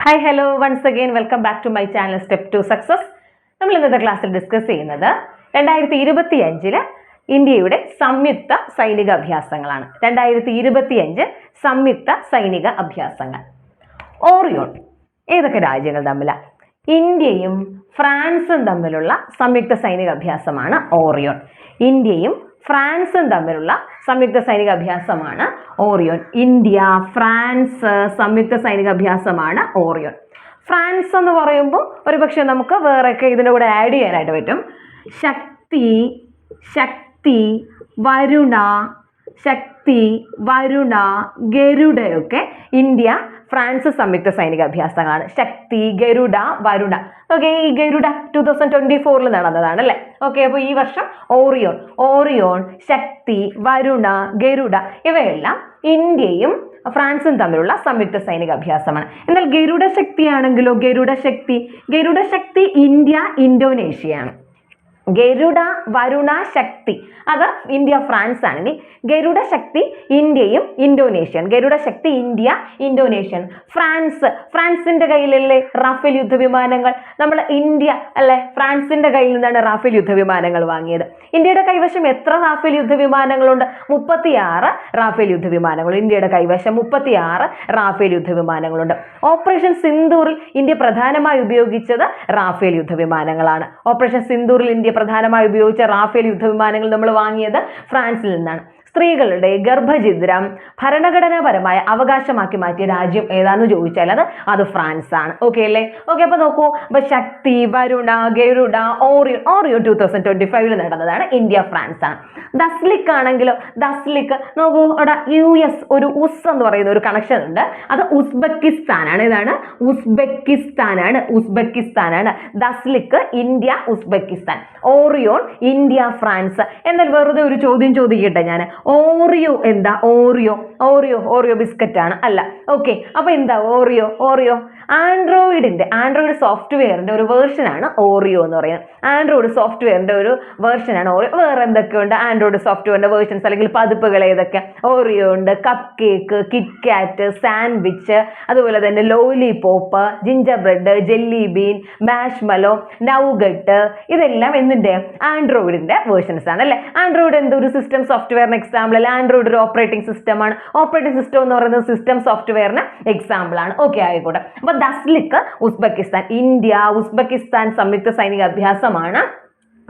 Hi hello once again welcome back to my channel step to success നമ്മൾ ഇന്നത്തെ ക്ലാസ്സിൽ discuss ചെയ്യുന്നത് രണ്ടായിരത്തി ഇരുപത്തി അഞ്ചിൽ ഇന്ത്യയുടെ സംയുക്ത സൈനിക അഭ്യാസങ്ങളാണ്. രണ്ടായിരത്തി ഇരുപത്തി അഞ്ച് സംയുക്ത സൈനിക അഭ്യാസങ്ങൾ. ഓറിയോൺ ഏതൊക്കെ രാജ്യങ്ങൾ തമ്മിലാണ് ഇന്ത്യയും ഫ്രാൻസും തമ്മിലുള്ള സംയുക്ത സൈനിക അഭ്യാസമാണ് ഓറിയോൺ ഇന്ത്യയും ഫ്രാൻസും തമ്മിലുള്ള സംയുക്ത സൈനിക അഭ്യാസമാണ് ഓറിയോൺ. ഇന്ത്യ ഫ്രാൻസ് സംയുക്ത സൈനിക അഭ്യാസമാണ് ഓറിയോൺ. ഫ്രാൻസ് എന്ന് പറയുമ്പോൾ ഒരുപക്ഷെ നമുക്ക് വേറെയൊക്കെ ഇതിന്റെ കൂടെ ആഡ് ചെയ്യാനായിട്ട് പറ്റും. ശക്തി ശക്തി വരുണ ശക്തി വരുണ ഗരുഡയൊക്കെ ഇന്ത്യ ഫ്രാൻസ് സംയുക്ത സൈനിക അഭ്യാസങ്ങളാണ്. ശക്തി ഗരുഡ വരുണ. ഓക്കെ ഈ ഗരുഡ ടൂ തൗസൻഡ് ട്വന്റി ഫോറിൽ നടന്നതാണ് അല്ലേ? ഓക്കെ അപ്പോൾ ഈ വർഷം ഓറിയോൺ ഓറിയോൺ ശക്തി വരുണ ഗരുഡ ഇവയെല്ലാം ഇന്ത്യയും ഫ്രാൻസും തമ്മിലുള്ള സംയുക്ത സൈനിക അഭ്യാസമാണ്. എന്നാൽ ഗരുഡ ശക്തിയാണെങ്കിലോ ഗരുഡ ശക്തി? ഗരുഡ ശക്തി ഇന്ത്യ ഇന്തോനേഷ്യയാണ്. ഗരുഡ വരുണ ശക്തി. അത് ഇന്ത്യ ഫ്രാൻസ് ആണെങ്കിൽ ഗരുഡ ശക്തി ഇന്ത്യയും Indonesian Garuda Shakti India Indonesian. France ഫ്രാൻസിന്റെ കയ്യിലല്ലേ റാഫേൽ യുദ്ധവിമാനങ്ങൾ? നമ്മൾ ഇന്ത്യ അല്ലെ ഫ്രാൻസിന്റെ കയ്യിൽ നിന്നാണ് റാഫേൽ യുദ്ധവിമാനങ്ങൾ വാങ്ങിയത്. ഇന്ത്യയുടെ കൈവശം എത്ര റാഫേൽ യുദ്ധവിമാനങ്ങളുണ്ട്? മുപ്പത്തിയാറ് റാഫേൽ യുദ്ധവിമാനങ്ങൾ. ഇന്ത്യയുടെ കൈവശം മുപ്പത്തിയാറ് റാഫേൽ യുദ്ധവിമാനങ്ങളുണ്ട്. ഓപ്പറേഷൻ സിന്ദൂറിൽ ഇന്ത്യ പ്രധാനമായി ഉപയോഗിച്ചത് റാഫേൽ യുദ്ധവിമാനങ്ങളാണ്. ഓപ്പറേഷൻ സിന്ദൂറിൽ ഇന്ത്യ പ്രധാനമായി ഉപയോഗിച്ച റാഫേൽ യുദ്ധവിമാനങ്ങൾ നമ്മൾ വാങ്ങിയത് ഫ്രാൻസിൽ നിന്നാണ്. സ്ത്രീകളുടെ ഗർഭഛിദ്രം ഭരണഘടനാപരമായ അവകാശമാക്കി മാറ്റിയ രാജ്യം ഏതാന്ന് ചോദിച്ചാൽ അത് അത് ഫ്രാൻസ് ആണ് ഓക്കെ അല്ലേ? ഓക്കെ അപ്പൊ നോക്കൂ. അപ്പൊ Shakti Varuna Garuda Orion Orion two thousand twenty ഫൈവിൽ നടന്നതാണ് ഇന്ത്യ ഫ്രാൻസ് ആണ് ദസ്ലിക്ക് ആണെങ്കിലോ ദസ്ലിക്ക് നോക്കൂ അവിടെ യു എസ് ഒരു ഉസ് എന്ന് പറയുന്ന ഒരു കണക്ഷൻ ഉണ്ട്. അത് ഉസ്ബെക്കിസ്ഥാനാണ്. ഇതാണ് ഉസ്ബെക്കിസ്ഥാനാണ്. ഉസ്ബെക്കിസ്ഥാനാണ്. Dustlik India Uzbekistan. Orion India France. എന്നാൽ വെറുതെ ഒരു ചോദ്യം ചോദിക്കട്ടെ ഞാൻ ഓറിയോ എന്താ? ഓറിയോ. ഓറിയോ ഓറിയോ ബിസ്ക്കറ്റ് ആണ് അല്ല ഓക്കെ. അപ്പോൾ എന്താ? Oreo Oreo. ആൻഡ്രോയിഡിന്റെ ആൻഡ്രോയിഡ് സോഫ്റ്റ്വെയറിന്റെ ഒരു വേർഷനാണ് ഓറിയോ എന്ന് പറയുന്നത്. ആൻഡ്രോയിഡ് സോഫ്റ്റ്വെയറിന്റെ ഒരു വേർഷനാണ് ഓറിയോ. വേറെ എന്തൊക്കെയുണ്ട്? ആൻഡ്രോയിഡ് സോഫ്റ്റ്വെയറിന്റെ വേർഷൻസ് അല്ലെങ്കിൽ പതിപ്പുകൾ ഏതൊക്കെ? ഓറിയോ ഉണ്ട് കപ്പ് കേക്ക് കിറ്റ്കാറ്റ് സാൻഡ്വിച്ച് അതുപോലെ തന്നെ lolly lollipop gingerbread jelly bean marshmallow nougat ഇതെല്ലാം എന്തിന്റെ ആൻഡ്രോയിഡിന്റെ വേർഷൻസ് ആണ് അല്ലേ? ആൻഡ്രോയിഡ് എന്തൊരു സിസ്റ്റം സോഫ്റ്റ്വെയറിന് എക്സാമ്പിൾ അല്ല? ആൻഡ്രോയിഡ് ഒരു ഓപ്പറേറ്റിംഗ് സിസ്റ്റമാണ് ഓപ്പറേറ്റിംഗ് സിസ്റ്റം എന്ന് പറയുന്നത് സിസ്റ്റം സോഫ്റ്റ്വെയറിന് എക്സാമ്പിൾ ആണ്. ഓക്കെ ആയിക്കോട്ടെ. അപ്പൊ ദസ്ലിക്ക് ഉസ്ബെക്കിസ്ഥാൻ ഇന്ത്യ ഉസ്ബെക്കിസ്ഥാൻ സംയുക്ത സൈനിക അഭ്യാസമാണ്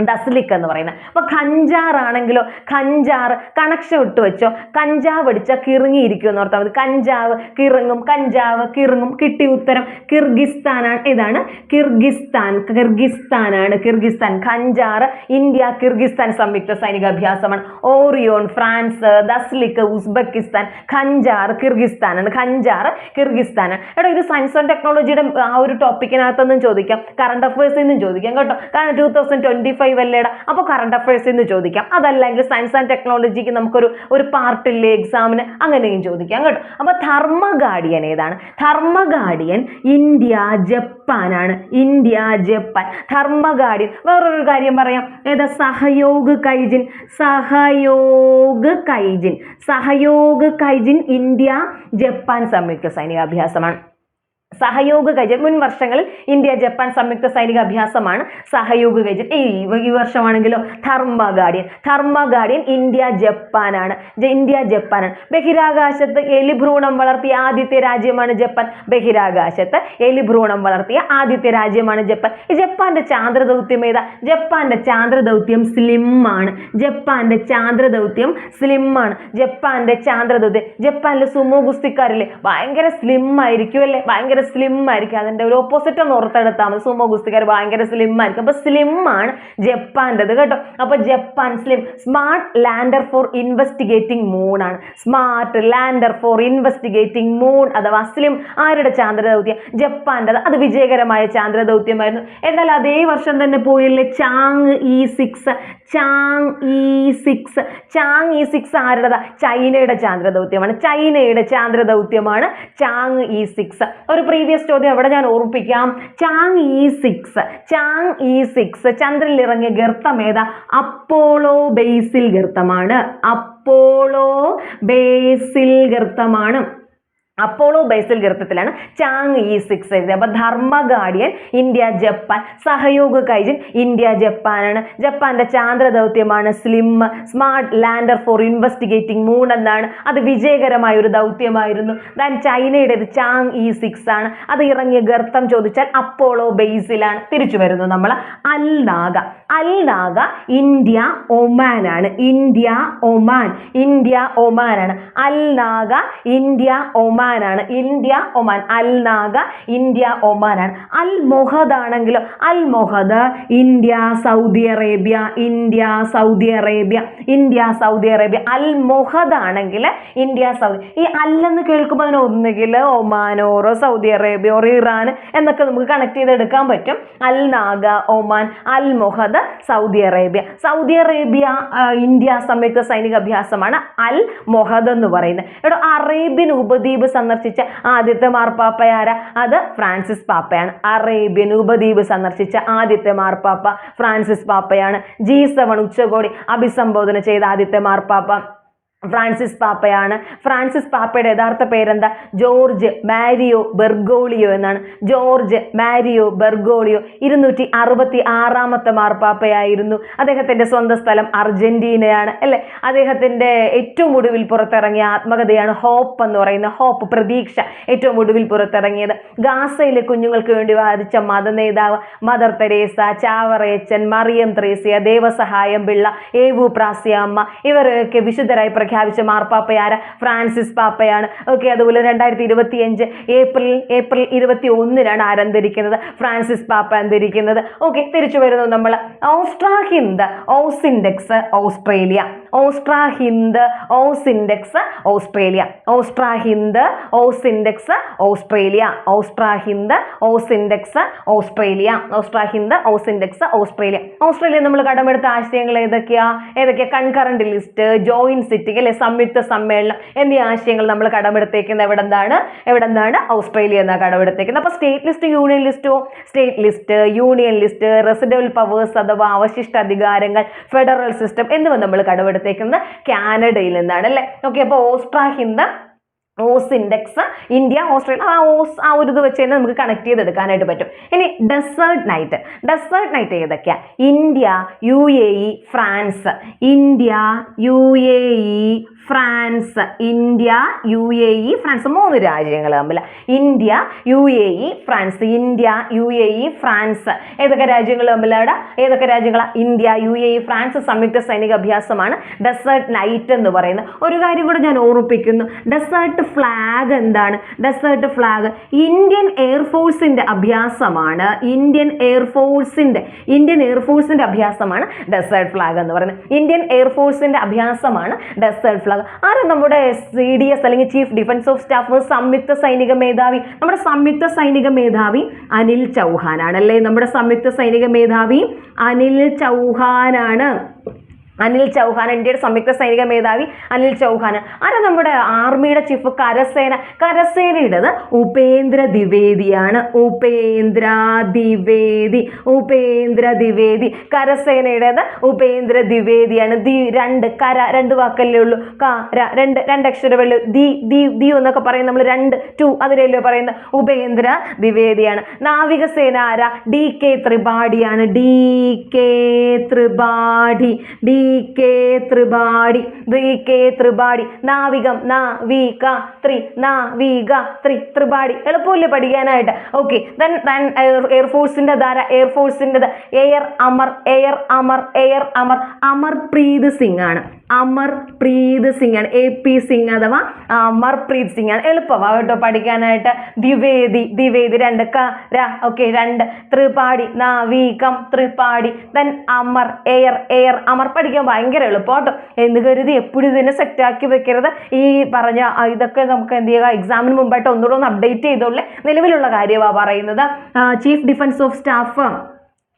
ദസ്ലിക്ക് എന്ന് പറയുന്നത്. അപ്പൊ ഖഞ്ചാറാണെങ്കിലോ ഖഞ്ചാർ കണക്ഷൻ ഇട്ട് വെച്ചോ കഞ്ചാവ് അടിച്ച കിറുങ്ങിയിരിക്കും എന്ന് ഓർത്താൽ മതി. കഞ്ചാവ് കിറങ്ങും കഞ്ചാവ് കിറങ്ങും കിട്ടി ഉത്തരം കിർഗിസ്ഥാനാണ്. ഇതാണ് കിർഗിസ്ഥാൻ കിർഗിസ്ഥാനാണ് കിർഗിസ്ഥാൻ. ഖഞ്ചാർ ഇന്ത്യ കിർഗിസ്ഥാൻ സംയുക്ത സൈനിക അഭ്യാസമാണ്. Orion France Dustlik Uzbekistan. Khanjar കിർഗിസ്ഥാനാണ്. Khanjar കിർഗിസ്ഥാനാണ്. എടോ ഇത് സയൻസ് ആൻഡ് ടെക്നോളജിയുടെ ആ ഒരു ടോപ്പിക്കിനകത്തൊന്നും ചോദിക്കാം. കറണ്ട് അഫയേഴ്സിൽ നിന്നും ചോദിക്കാം കേട്ടോ. കാരണം ടൂ തൗസൻഡ് ട്വന്റി ഫൈവ് അല്ലേടാ അപ്പോൾ കറണ്ട് അഫയേഴ്സ് എന്ന് ചോദിക്കാം. അതല്ലെങ്കിൽ സയൻസ് ആൻഡ് ടെക്നോളജിക്ക് നമുക്കൊരു ഒരു പാർട്ടില്ലേ എക്സാമിന് അങ്ങനെയും ചോദിക്കാം കേട്ടോ. അപ്പോൾ ധർമ്മ ഗാർഡിയൻ ഏതാണ്? Dharma guardian India ജപ്പാനാണ്. India Japan. ധർമ്മ ഗാർഡിയൻ വേറൊരു കാര്യം പറയാം. ഏതാ? Sahyog Kaijin. Sahyog Kaijin. Sahyog Kaijin India Japan സംയുക്ത സൈനിക അഭ്യാസമാണ് സഹയോഗ ഗജറ്റ്. മുൻ വർഷങ്ങളിൽ ഇന്ത്യ ജപ്പാൻ സംയുക്ത സൈനിക അഭ്യാസമാണ് സഹയോഗ ഗജറ്റ്. ഈ ഈ വർഷമാണെങ്കിലോ Dharma Guardian. Dharma Guardian India ജപ്പാനാണ്. India ജപ്പാനാണ്. ബഹിരാകാശത്ത് എലിഭ്രൂണം വളർത്തിയ ആദ്യത്തെ രാജ്യമാണ് ജപ്പാൻ. ബഹിരാകാശത്ത് എലിഭ്രൂണം വളർത്തിയ ആദ്യത്തെ രാജ്യമാണ് ജപ്പാൻ. ജപ്പാന്റെ ചാന്ദ്ര ദൗത്യം ഏതാ? ജപ്പാന്റെ ചാന്ദ്ര ദൗത്യം സ്ലിം ആണ് ജപ്പാന്റെ ചാന്ദ്ര ദൗത്യം സ്ലിം ആണ് ജപ്പാന്റെ ചാന്ദ്ര ദൗത്യം. ജപ്പാനിലെ സുമോ ഗുസ്തിക്കാരില്ലേ ഭയങ്കര സ്ലിം ആയിരിക്കും അല്ലേ? ഭയങ്കര സ്ലിം ആയിരിക്കും. അതിന്റെ ഒരു ഓപ്പോസിറ്റ് ഒന്ന് ഓർത്തെടുത്താൽ മതി. സുമോ ഗുസ്തിക്കാർ ഭയങ്കര സ്ലിം ആയിരിക്കും. അപ്പൊ സ്ലിം ആണ് ജപ്പാന്റെത് കേട്ടോ. അപ്പൊ Japan SLIM smart lander for investigating moon ആണ്. Smart lander for investigating moon അഥവാ സ്ലിം ആരുടെ ചാന്ദ്ര ദൗത്യം ജപ്പാന്റെത്. അത് വിജയകരമായ ചാന്ദ്ര ദൗത്യമായിരുന്നു എന്നാൽ അതേ വർഷം തന്നെ പോയില്ലേ? Chang'e six. Chang'e six. Chang'e six ആരുടേതാ? ചൈനയുടെ ചാന്ദ്ര ദൗത്യമാണ് ചൈനയുടെ ചാന്ദ്ര ദൗത്യമാണ് ചാങ് ഇ സിക്സ്. ഒരു പ്രീവിയസ് ചോദ്യം എവിടെ ഞാൻ ഓർപ്പിക്കാം Chang'e six Chang'e six ചന്ദ്രനിൽ ഇറങ്ങിയ ഗർത്തം ഏതാ? അപ്പോളോ ബേസിൽ ഗർത്തമാണ്. അപ്പോളോ ബേസിൽ ഗർത്തമാണ്. അപ്പോളോ ബേസിൽ ഗർത്തത്തിലാണ് ചാങ് ഇ സിക്സ് എഴുതിയത് അപ്പൊ Dharma Guardian India Japan. Sahyog Kaijin India ജപ്പാനാണ്. ജപ്പാന്റെ ചാന്ദ്ര ദൗത്യമാണ് SLIM smart lander for investigating moon എന്നാണ്. അത് വിജയകരമായ ഒരു ദൗത്യമായിരുന്നു. ദാൻ ചൈനയുടേത് ചാങ് ഇ സിക്സ് ആണ്. അത് ഇറങ്ങിയ ഗർത്തം ചോദിച്ചാൽ അപ്പോളോ ബേസിലാണ്. തിരിച്ചു വരുന്നു നമ്മൾ Al Najah. Al Najah India ഒമാനാണ് India Oman. India Oman Al Najah India ഒമാനാണ് India Oman. Al Najah India ഒമാനാണ്. Al Mohed ആണെങ്കിലോ? Al Mohed. India Saudi Arabia. India Saudi Arabia. India Saudi Arabia. Al Mohed ആണെങ്കിൽ India Saudi. ഈ അല്ലെന്ന് കേൾക്കുമ്പോൾ അതിന് ഒന്നുകിൽ ഒമാനോറോ Saudi Arabia or Iran എന്നൊക്കെ നമുക്ക് കണക്ട് ചെയ്തെടുക്കാൻ പറ്റും. Al Najah Oman Al Mohed Saudi Arabia. Saudi Arabia India സംയുക്ത സൈനിക അഭ്യാസമാണ് അൽ മൊഹദ് എന്ന് പറയുന്നത്. ഇവിടെ അറേബ്യൻ ഉപദ്വീപ് സന്ദർശിച്ച ആദ്യത്തെ മാർപ്പാപ്പയാര? അത് ഫ്രാൻസിസ് പാപ്പയാണ്. അറേബ്യൻ ഉപദ്വീപ് സന്ദർശിച്ച ആദ്യത്തെ മാർപ്പാപ്പ ഫ്രാൻസിസ് പാപ്പയാണ്. ജി സെവൻ ഉച്ചകോടി അഭിസംബോധന ചെയ്ത ആദ്യത്തെ മാർപ്പാപ്പ. ഫ്രാൻസിസ് പാപ്പയാണ്. ഫ്രാൻസിസ് പാപ്പയുടെ യഥാർത്ഥ പേരെന്താ? ജോർജ് മാരിയോ ബെർഗോളിയോ എന്നാണ്. ജോർജ് മാരിയോ ബെർഗോളിയോ ഇരുന്നൂറ്റി അറുപത്തി ആറാമത്തെ മാർപ്പാപ്പയായിരുന്നു അദ്ദേഹത്തിന്റെ സ്വന്തം സ്ഥലം അർജന്റീനയാണ് അല്ലേ? അദ്ദേഹത്തിന്റെ ഏറ്റവും ഒടുവിൽ പുറത്തിറങ്ങിയ ആത്മകഥയാണ് ഹോപ്പ് എന്ന് പറയുന്ന ഹോപ്പ് പ്രതീക്ഷ ഏറ്റവും ഒടുവിൽ പുറത്തിറങ്ങിയത്. ഗാസയിലെ കുഞ്ഞുങ്ങൾക്ക് വേണ്ടി വാദിച്ച മത നേതാവ് മദർ തെരേസ ചാവറേച്ചൻ മറിയം ത്രേസ്യ ദേവസഹായം പിള്ള ഏവു പ്രാസ്യാമ്മ ഇവരൊക്കെ വിശുദ്ധരായി പ്രഖ്യാപിച്ച മാർപ്പാപ്പയാര ഫ്രാൻസിസ് പാപ്പയാണ്. ഓക്കെ അതുപോലെ രണ്ടായിരത്തി ഇരുപത്തി അഞ്ച് ഏപ്രിൽ ഏപ്രിൽ ഇരുപത്തി ഒന്നിനാണ് ആരംഭിക്കുന്നത് ഫ്രാൻസിസ് പാപ്പ അന്തരിക്കുന്നത്. ഓക്കെ തിരിച്ചു വരുന്നു നമ്മൾ Austra AUSINDEX Australia. AustraHind AUSINDEX Australia. AustraHind AUSINDEX Australia. AustraHind AUSINDEX Australia. AustraHind AUSINDEX Australia. Australia നമ്മൾ കടമെടുത്ത ആശയങ്ങൾ ഏതൊക്കെയാ? ഏതൊക്കെയാ? കൺകറന്റ് ലിസ്റ്റ് ജോയിൻ സിറ്റി അല്ലെ സംയുക്ത സമ്മേളനം എന്നീ ആശയങ്ങൾ നമ്മൾ കടമെടുത്തേക്കുന്നത് എവിടെ എന്താണ് എവിടെ എന്താണ് ഓസ്ട്രേലിയ എന്നാണ് കടമെടുത്തേക്കുന്നത്. അപ്പോൾ state list union ലിസ്റ്റോ? State list union list residual powers അഥവാ അവശിഷ്ട അധികാരങ്ങൾ ഫെഡറൽ സിസ്റ്റം എന്നിവ നമ്മൾ കടമെടുത്തേക്കുന്നത് കാനഡയിൽ നിന്നാണ് അല്ലേ? ഓക്കെ അപ്പോൾ AustraHind AUSINDEX India Australia ആ ഓസ് ആ ഒരു ഇത് വെച്ച് തന്നെ നമുക്ക് കണക്ട് ചെയ്തെടുക്കാനായിട്ട് പറ്റും. ഇനി ഡെസേർട്ട് നൈറ്റ് ഡെസേർട്ട് നൈറ്റ് ഏതൊക്കെയാണ് India U A E France. India U A E France. India U A E France. മൂന്ന് രാജ്യങ്ങൾ തമ്മിൽ India U A E France. India U A E France. ഏതൊക്കെ രാജ്യങ്ങൾ തമ്മിൽ അവിടെ? ഏതൊക്കെ രാജ്യങ്ങളാണ് India U A E France സംയുക്ത സൈനിക അഭ്യാസമാണ് ഡെസേർട്ട് നൈറ്റ് എന്ന് പറയുന്നത്. ഒരു കാര്യം കൂടെ ഞാൻ ഓർമ്മിപ്പിക്കുന്നു. ഡെസേർട്ട് ഫ്ലാഗ് എന്താണ്? ഡെസേർട്ട് ഫ്ലാഗ് ഇന്ത്യൻ എയർഫോഴ്സിന്റെ അഭ്യാസമാണ്. ഇന്ത്യൻ എയർഫോഴ്സിന്റെ ഇന്ത്യൻ എയർഫോഴ്സിന്റെ അഭ്യാസമാണ് ഡെസേർട്ട് ഫ്ലാഗ് എന്ന് പറയുന്നത്. ഇന്ത്യൻ എയർഫോഴ്സിന്റെ അഭ്യാസമാണ് ഡെസേർട്ട് ഫ്ലാഗ് ആരും നമ്മുടെ സി ഡി എസ് അല്ലെങ്കിൽ ചീഫ് ഡിഫൻസ് ഓഫ് സ്റ്റാഫ് സംയുക്ത സൈനിക മേധാവി? നമ്മുടെ സംയുക്ത സൈനിക മേധാവി അനിൽ ചൗഹാനാണ് അല്ലേ? നമ്മുടെ സംയുക്ത സൈനിക മേധാവി അനിൽ ചൗഹാനാണ്. അനിൽ ചൗഹാൻ ഇന്ത്യയുടെ സംയുക്ത സൈനിക മേധാവി അനിൽ ചൗഹാൻ. ആരാ നമ്മുടെ ആർമിയുടെ ചീഫ് കരസേന? കരസേനയുടേത് ഉപേന്ദ്ര ദ്വിവേദിയാണ്. ഉപേന്ദ്ര ദ്വിവേദി ഉപേന്ദ്ര ദ്വിവേദി. കരസേനയുടേത് ഉപേന്ദ്ര ദ്വിവേദിയാണ്. ദി രണ്ട് കര രണ്ട് വാക്കല്ലേ ഉള്ളൂ. കര രണ്ട് രണ്ട് അക്ഷരമേ ദി ദി ദി എന്നൊക്കെ പറയും നമ്മൾ രണ്ട് ടു അതിലല്ലോ പറയുന്നത്? ഉപേന്ദ്ര ദ്വിവേദിയാണ്. നാവികസേന ആരാ? D K ത്രിപാഠിയാണ്. D K Tripathi. D K Tripathi K Tripathi നാവികം നാവിക ത്രി നാവിക ത്രി ത്രിപാടി എളുപ്പമില്ലേ പഠിക്കാനായിട്ട്? ഓക്കെ ദെൻ ദെൻ എയർഫോഴ്സിന്റെ ധാര എയർഫോഴ്സിന്റെ air Amar air Amar air Amar Amarpreet Singh ആണ്. അമർപ്രീത് സിംഗ് ആണ്. എ പി സിംഗ് അഥവാ അമർ പ്രീത് സിംഗ് ആണ്. എളുപ്പമാണ് കേട്ടോ പഠിക്കാനായിട്ട്. ദ്വിവേദി ദ്വിവേദി രണ്ട് ക ര ഓക്കെ രണ്ട്. Tripathi നാവീകം Tripathi. Then Amar air air. Amar പഠിക്കാൻ ഭയങ്കര എളുപ്പം കേട്ടോ. എന്ന് കരുതി എപ്പോഴും ഇതിനെ സെറ്റാക്കി വെക്കരുത്. ഈ പറഞ്ഞ ഇതൊക്കെ നമുക്ക് എന്ത് ചെയ്യുക എക്സാമിന് മുമ്പായിട്ട് ഒന്നുകൂടെ ഒന്ന് അപ്ഡേറ്റ് ചെയ്തോളെ. നിലവിലുള്ള കാര്യമാണ് പറയുന്നത്. Chief defence of staff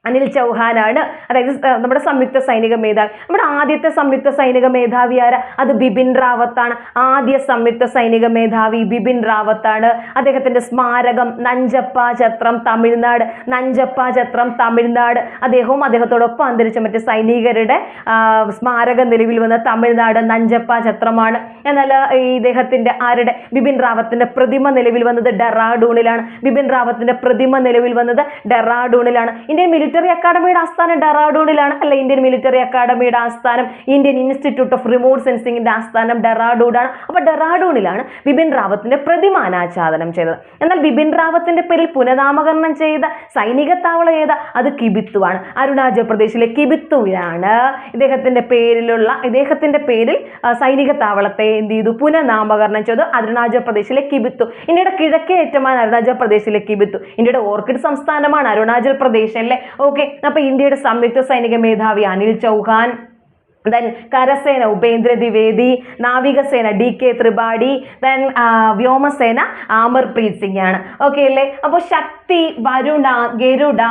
Anil ചൗഹാനാണ്. അതായത് നമ്മുടെ സംയുക്ത സൈനിക മേധാവി. നമ്മുടെ ആദ്യത്തെ സംയുക്ത സൈനിക മേധാവി ആരാ? അത് ബിപിൻ റാവത്താണ്. ആദ്യ സംയുക്ത സൈനിക മേധാവി ബിപിൻ റാവത്താണ്. അദ്ദേഹത്തിന്റെ സ്മാരകം നഞ്ചപ്പ ചത്രം തമിഴ്നാട്. നഞ്ചപ്പ ചത്രം തമിഴ്നാട്. അദ്ദേഹവും അദ്ദേഹത്തോടൊപ്പം അന്തരിച്ച മറ്റ് സൈനികരുടെ സ്മാരകം നിലവിൽ വന്ന തമിഴ്നാട് നഞ്ചപ്പ ചത്രമാണ്. എന്നാൽ ഈ ഇദ്ദേഹത്തിന്റെ ആരുടെ? ബിപിൻ റാവത്തിന്റെ പ്രതിമ നിലവിൽ വന്നത് ഡെറാഡൂണിലാണ്. ബിപിൻ റാവത്തിന്റെ പ്രതിമ നിലവിൽ വന്നത് ഡെറാഡൂണിലാണ്. ഇന്ത്യൻ മിലിറ്ററി അക്കാഡമിയുടെ ആസ്ഥാനം ഡെറാഡൂണിലാണ് അല്ല ഇന്ത്യൻ മിലിറ്ററി അക്കാഡമിയുടെ ആസ്ഥാനം ഇന്ത്യൻ ഇൻസ്റ്റിറ്റ്യൂട്ട് ഓഫ് റിമോട്ട് സെൻസിംഗിന്റെ ആസ്ഥാനം ഡെറാഡൂണാണ്. അപ്പൊ ഡെറാഡൂണിലാണ് ബിപിൻ റാവത്തിന്റെ പ്രതിമ അനാച്ഛാദനം ചെയ്തത്. എന്നാൽ ബിപിൻ റാവത്തിന്റെ പേരിൽ പുനനാമകരണം ചെയ്ത സൈനിക താവളം ഏതാ? അത് കിബിത്തു ആണ് അരുണാചൽ പ്രദേശിലെ കിബിത്തുവിലാണ്. ഇദ്ദേഹത്തിന്റെ പേരിലുള്ള ഇദ്ദേഹത്തിന്റെ പേരിൽ സൈനിക താവളത്തെ എന്ത് ചെയ്തു? പുനഃനാമകരണം ചെയ്തു. അരുണാചൽ പ്രദേശിലെ കിബിത്തു. ഇന്ത്യയുടെ കിഴക്കേ ഏറ്റമാണ് അരുണാചൽ പ്രദേശിലെ കിബിത്തു. ഇന്ത്യയുടെ ഓർക്കിഡ് സംസ്ഥാനമാണ് അരുണാചൽ പ്രദേശ് അല്ലേ? ഓക്കെ അപ്പൊ ഇന്ത്യയുടെ സംയുക്ത സൈനിക മേധാവി അനിൽ ചൗഹാൻ ദെൻ കരസേന ഉപേന്ദ്ര ദ്വിവേദി നാവികസേന ഡി കെ ത്രിപാഠി ദെൻ വ്യോമസേന ആമർപ്രീത് സിംഗ് ആണ്. ഓക്കെ അല്ലേ? അപ്പോൾ ശക്തി വരുണ ഗരുഡ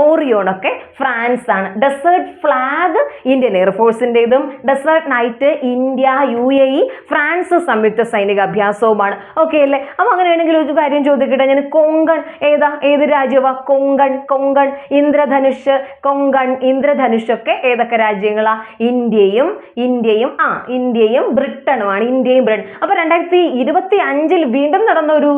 ഓറിയോൺ ഒക്കെ ഫ്രാൻസ് ആണ്. Desert flag Indian എയർഫോഴ്സിന്റെതും desert knight India U A E France സംയുക്ത സൈനിക അഭ്യാസവുമാണ്. ഓക്കെ അല്ലേ? അപ്പോൾ അങ്ങനെയാണെങ്കിൽ ഒരു കാര്യം ചോദിക്കട്ടെ. ഞാൻ കൊങ്കൺ ഏതാ? ഏത് രാജ്യമാണ് കൊങ്കൺ കൊങ്കൺ ഇന്ദ്രധനുഷ് കൊങ്കൺ ഇന്ദ്രധനുഷ് ഒക്കെ ഏതൊക്കെ രാജ്യങ്ങളാ? ഇന്ത്യയും ഇന്ത്യയും ആ ഇന്ത്യയും ബ്രിട്ടനുമാണ് ഇന്ത്യയും ബ്രിട്ടൻ അപ്പോൾ രണ്ടായിരത്തി ഇരുപത്തി അഞ്ചിൽ വീണ്ടും നടന്ന ഒരു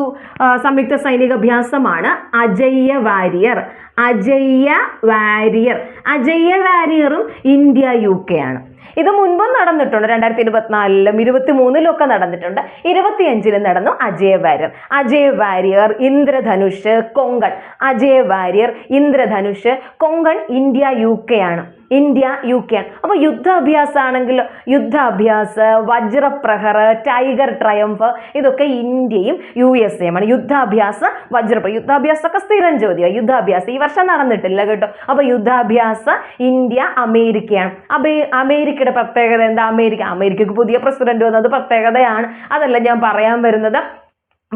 സംയുക്ത സൈനിക അഭ്യാസമാണ് അജയ്യ വാരിയർ. അജയ്യ വാരിയർ. അജയ്യ വാരിയറും ഇന്ത്യ യു കെ ആണ്. ഇത് മുൻപും നടന്നിട്ടുണ്ട്. രണ്ടായിരത്തി ഇരുപത്തിനാലിലും ഇരുപത്തി മൂന്നിലും ഒക്കെ നടന്നിട്ടുണ്ട്. ഇരുപത്തിയഞ്ചിലും നടന്നു Ajeya Warrior. Ajeya warrior Indradhanush Konkan. Ajeya warrior Indradhanush Konkan India U K ആണ്. ഇന്ത്യ യു കെ ആണ്. അപ്പോൾ യുദ്ധാഭ്യാസമാണെങ്കിൽ യുദ്ധാഭ്യാസ് വജ്രപ്രഹർ ടൈഗർ ട്രയംഫ് ഇതൊക്കെ ഇന്ത്യയും യു എസ് എയുമാണ് യുദ്ധാഭ്യാസ വജ്രപ്രഹർ. യുദ്ധാഭ്യാസമൊക്കെ സ്ഥിരം ചോദ്യമാണ് യുദ്ധാഭ്യാസം ഈ വർഷം നടന്നിട്ടില്ല കേട്ടോ. അപ്പോൾ യുദ്ധാഭ്യാസ ഇന്ത്യ അമേരിക്കയാണ്. അബേ അമേരിക്കയുടെ പ്രത്യേകത എന്താ? അമേരിക്ക അമേരിക്കക്ക് പുതിയ പ്രസിഡന്റ് വന്നത് പ്രത്യേകതയാണ്. അതല്ല ഞാൻ പറയാൻ വരുന്നത്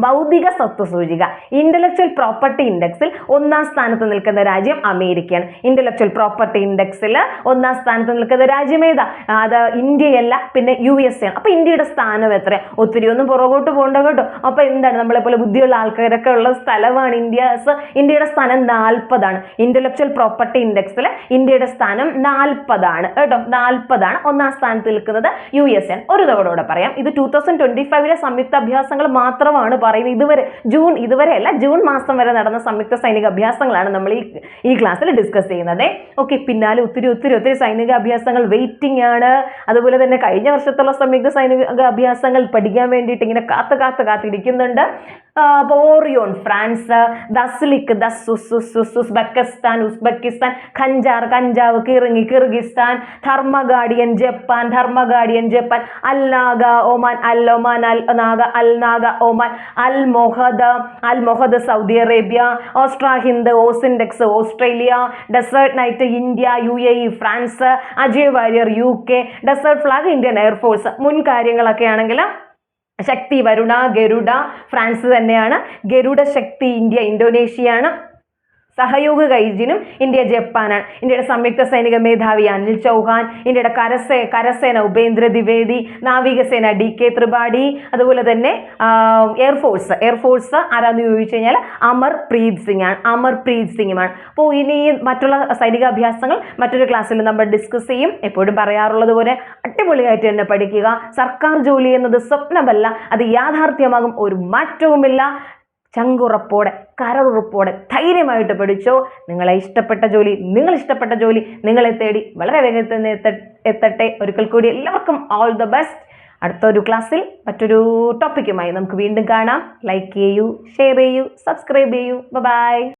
ബൗദ്ധിക സ്വത്ത് സൂചിക. ഇന്റലക്ച്വൽ പ്രോപ്പർട്ടി ഇൻഡെക്സിൽ ഒന്നാം സ്ഥാനത്ത് നിൽക്കുന്ന രാജ്യം അമേരിക്കയാണ്. ഇന്റലക്ച്വൽ പ്രോപ്പർട്ടി ഇൻഡെക്സിൽ ഒന്നാം സ്ഥാനത്ത് നിൽക്കുന്ന രാജ്യം ഏതാ? അത് ഇന്ത്യയല്ല പിന്നെ യു എസ് ആണ്. അപ്പൊ ഇന്ത്യയുടെ സ്ഥാനം എത്ര? ഒത്തിരി ഒന്നും പുറകോട്ട് പോകണ്ട കേട്ടോ. അപ്പൊ എന്താണ് നമ്മളെ പോലെ ബുദ്ധിയുള്ള ആൾക്കാരൊക്കെ ഉള്ള സ്ഥലമാണ് ഇന്ത്യ. ഇന്ത്യയുടെ സ്ഥാനം നാൽപ്പതാണ്. ഇന്റലക്ച്വൽ പ്രോപ്പർട്ടി ഇൻഡെക്സിൽ ഇന്ത്യയുടെ സ്ഥാനം നാൽപ്പതാണ്. കേട്ടോ നാൽപ്പതാണ്. ഒന്നാം സ്ഥാനത്ത് നിൽക്കുന്നത് യു എസ് ആണ്. ഒരു തവണ പറയാം. ഇത് ടൂ തൗസൻഡ് ട്വന്റി ഫൈവിലെ സംയുക്ത അഭ്യാസങ്ങൾ മാത്രമാണ് ഇതുവരെ ജൂൺ ഇതുവരെ അല്ല ജൂൺ മാസം വരെ നടന്ന സംയുക്ത സൈനിക അഭ്യാസങ്ങളാണ് നമ്മൾ ഈ ഈ ക്ലാസ്സിൽ ഡിസ്കസ് ചെയ്യുന്നത്. ഓക്കെ പിന്നാലെ ഒത്തിരി ഒത്തിരി ഒത്തിരി സൈനിക അഭ്യാസങ്ങൾ വെയിറ്റിംഗ് ആണ്. അതുപോലെ തന്നെ കഴിഞ്ഞ വർഷത്തുള്ള സംയുക്ത സൈനിക അഭ്യാസങ്ങൾ പഠിക്കാൻ വേണ്ടിയിട്ട് ഇങ്ങനെ കാത്ത് കാത്ത് കാത്തിരിക്കുന്നുണ്ട്. ഓറിയോൺ ഫ്രാൻസ് ദസ്ലിക് ദസ് ഉസ്ബെക്കിസ്ഥാൻ ഉസ്ബെക്കിസ്ഥാൻ ഖഞ്ചാർ കഞ്ചാവ് കിറങ്ങി Kyrgyzstan Dharma Guardian Japan Dharma Guardian Japan Al Najah Oman Al Oman Al Najah Al Najah Oman Al Mohed Al Mohed Saudi Arabia AustraHind AUSINDEX Australia desert knight India U A E France Ajeya warrior U K desert flag Indian air force മുൻ കാര്യങ്ങളൊക്കെ ആണെങ്കിൽ Shakti Varuna Garuda France തന്നെയാണ്. Garuda Shakti India ഇന്തോനേഷ്യയാണ്. സഹയോഗ കൈജിനും India ജപ്പാനാണ്. ഇന്ത്യയുടെ സംയുക്ത സൈനിക മേധാവി അനിൽ ചൗഹാൻ ഇന്ത്യയുടെ കരസേ കരസേന ഉപേന്ദ്ര ദ്വിവേദി നാവികസേന ഡി കെ ത്രിപാഠി അതുപോലെ തന്നെ എയർഫോഴ്സ് എയർഫോഴ്സ് ആരാന്ന് ചോദിച്ചു കഴിഞ്ഞാൽ അമർ പ്രീത് സിംഗ് ആണ് അമർ പ്രീത് സിംഗുമാണ്. അപ്പോൾ ഇനി മറ്റുള്ള സൈനിക അഭ്യാസങ്ങൾ മറ്റൊരു ക്ലാസ്സിൽ നമ്മൾ ഡിസ്കസ് ചെയ്യും. എപ്പോഴും പറയാറുള്ളത് പോലെ അടിപൊളിയായിട്ട് തന്നെ പഠിക്കുക. സർക്കാർ ജോലി എന്നത് സ്വപ്നമല്ല അത് യാഥാർത്ഥ്യമാകും. ഒരു മാറ്റവുമില്ല. ചങ്കുറപ്പോടെ കരറുറപ്പോടെ ധൈര്യമായിട്ട് പഠിച്ചോ. നിങ്ങളെ ഇഷ്ടപ്പെട്ട ജോലി നിങ്ങൾ ഇഷ്ടപ്പെട്ട ജോലി നിങ്ങളെ തേടി വളരെ വേഗത്തിൽ എത്തട്ടെ. ഒരിക്കൽ കൂടി എല്ലാവർക്കും ഓൾ ദ ബെസ്റ്റ് അടുത്തൊരു ക്ലാസ്സിൽ മറ്റൊരു ടോപ്പിക്കുമായി നമുക്ക് വീണ്ടും കാണാം. ലൈക്ക് ചെയ്യൂ ഷെയർ ചെയ്യൂ സബ്സ്ക്രൈബ് ചെയ്യൂ. ബൈ